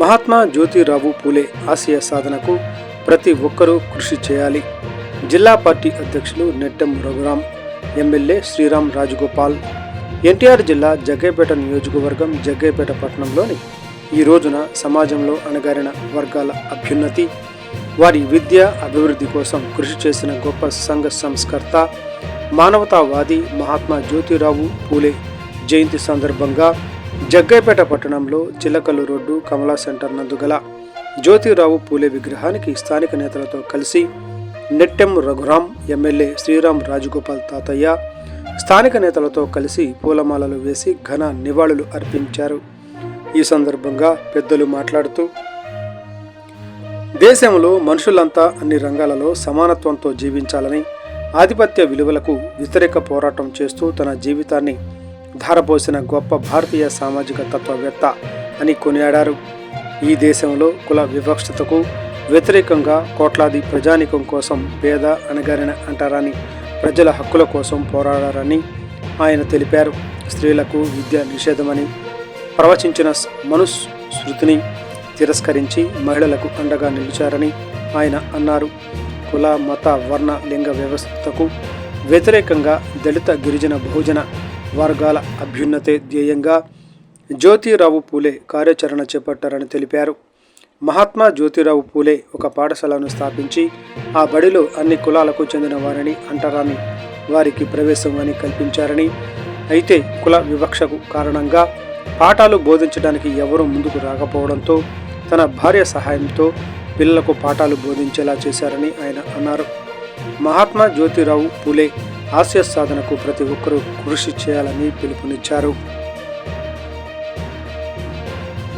మహాత్మా జ్యోతిరావు పూలే ఆశయ సాధనకు ప్రతి ఒక్కరూ కృషి చేయాలి. జిల్లా పార్టీ అధ్యక్షులు నెట్టెం రఘురాం ఎమ్మెల్యే శ్రీరామ్ రాజగోపాల్ ఎన్టీఆర్ జిల్లా జగ్గైపేట నియోజకవర్గం జగ్గైపేట పట్టణంలోని ఈ రోజున సమాజంలో అణగారిన వర్గాల అభ్యున్నతి వారి విద్య అభివృద్ధి కోసం కృషి చేసిన గొప్ప సంఘ సంస్కర్త మానవతావాది మహాత్మా జ్యోతిరావు పూలే జయంతి సందర్భంగా జగ్గైపేట పట్టణంలో చిలకలు రోడ్డు కమలా సెంటర్ నందుగల జ్యోతిరావు పూలే విగ్రహానికి స్థానిక నేతలతో కలిసి నెట్టెం రఘురాం ఎమ్మెల్యే శ్రీరామ్ రాజగోపాల్ తాతయ్య స్థానిక నేతలతో కలిసి పూలమాలలు వేసి ఘన నివాళులు అర్పించారు. ఈ సందర్భంగా పెద్దలు మాట్లాడుతూ దేశంలో మనుషులంతా అన్ని రంగాలలో సమానత్వంతో జీవించాలని ఆధిపత్య విలువలకు వ్యతిరేక పోరాటం చేస్తూ తన జీవితాన్ని ధారపోసిన గొప్ప భారతీయ సామాజిక తత్వవేత్త అని కొనియాడారు. ఈ దేశంలో కుల వివక్షతకు వ్యతిరేకంగా కోట్లాది ప్రజానికం కోసం పేద అణగారిన అంటారాని ప్రజల హక్కుల కోసం పోరాడారని ఆయన తెలిపారు. స్త్రీలకు విద్య నిషేధమని ప్రవచించిన మనుస్మృతిని తిరస్కరించి మహిళలకు అండగా నిలిచారని ఆయన అన్నారు. కుల మత వర్ణ లింగ వ్యవస్థకు వ్యతిరేకంగా దళిత గిరిజన బహుజన వర్గాల అభ్యున్నతే ధ్యేయంగా జ్యోతిరావు పూలే కార్యాచరణ చేపట్టారని తెలిపారు. మహాత్మా జ్యోతిరావు పూలే ఒక పాఠశాలను స్థాపించి ఆ బడిలో అన్ని కులాలకు చెందిన వారిని అంటరాని వారికి ప్రవేశం అని కల్పించారని. అయితే కుల వివక్షకు కారణంగా పాఠాలు బోధించడానికి ఎవరూ ముందుకు రాకపోవడంతో తన భార్య సహాయంతో పిల్లలకు పాఠాలు బోధించేలా చేశారని ఆయన అన్నారు. మహాత్మా జ్యోతిరావు పూలే ఆశయ సాధనకు ప్రతి ఒక్కరూ కృషి చేయాలని పిలుపునిచ్చారు.